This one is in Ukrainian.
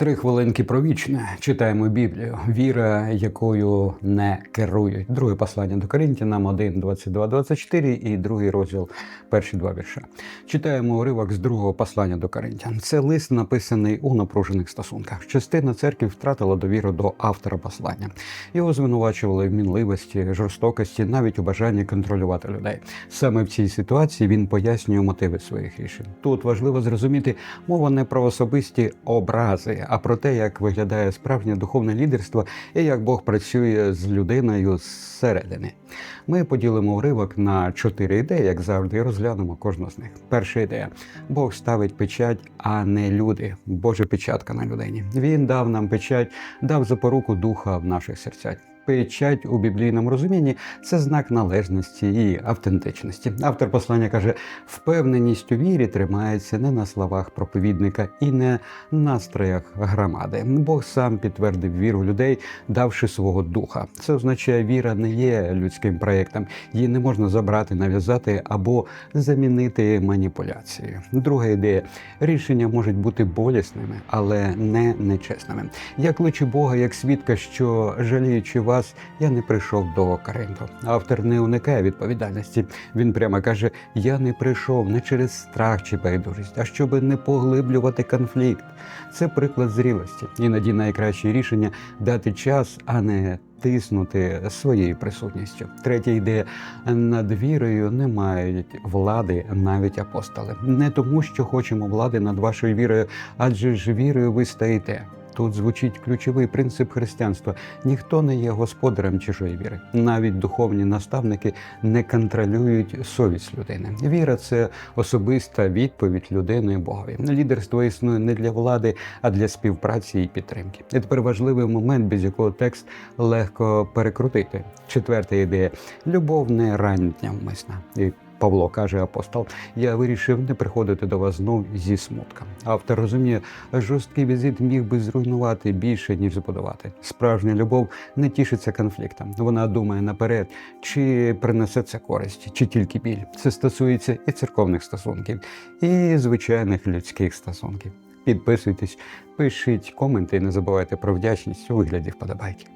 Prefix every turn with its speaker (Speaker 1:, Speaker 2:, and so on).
Speaker 1: Три хвилинки про вічне. Читаємо Біблію. Віра, якою не керують. Друге послання до Коринтянам 1, 22, 24 і другий розділ, перші два вірша. Читаємо уривок з другого послання до Коринтян. Це лист написаний у напружених стосунках. Частина церкви втратила довіру до автора послання. Його звинувачували в мінливості, жорстокості, навіть у бажанні контролювати людей. Саме в цій ситуації він пояснює мотиви своїх рішень. Тут важливо зрозуміти, мова не про особисті образи, а про те, як виглядає справжнє духовне лідерство і як Бог працює з людиною зсередини. Ми поділимо уривок на чотири ідеї, як завжди, і розглянемо кожну з них. Перша ідея: Бог ставить печать, а не люди. Божа печатка на людині. Він дав нам печать, дав запоруку духа в наших серцях. Печать у біблійному розумінні це знак належності і автентичності. Автор послання каже: впевненість у вірі тримається не на словах проповідника і не настроях громади. Бог сам підтвердив віру людей, давши свого духа. Це означає, віра не є людським проєктом, її не можна забрати, нав'язати або замінити маніпуляцією. Друга ідея: рішення можуть бути болісними, але не нечесними. Я кличу Бога як свідка, що жаліючи вас, я не прийшов до Коринту. Автор не уникає відповідальності. Він прямо каже: Я не прийшов не через страх чи байдужість, а щоб не поглиблювати конфлікт. Це приклад зрілості. Іноді найкраще рішення дати час, а не тиснути своєю присутністю. Третя ідея над вірою не мають влади навіть апостоли. Не тому, що хочемо влади над вашою вірою, адже ж вірою ви стаєте. Тут звучить ключовий принцип християнства: ніхто не є господарем чужої віри. Навіть духовні наставники не контролюють совість людини. Віра це особиста відповідь людини Богові. Лідерство існує не для влади, а для співпраці і підтримки. І тепер важливий момент, без якого текст легко перекрутити. Четверта ідея: любов не рання вмисна. Павло каже апостол: я вирішив не приходити до вас знов зі смутком. Автор розуміє, жорсткий візит міг би зруйнувати більше ніж збудувати. Справжня любов не тішиться конфліктом. Вона думає наперед, чи принесе це користь, чи тільки біль. Це стосується і церковних стосунків, і звичайних людських стосунків. Підписуйтесь, пишіть коменти, і не забувайте про вдячність у вигляді вподобайки.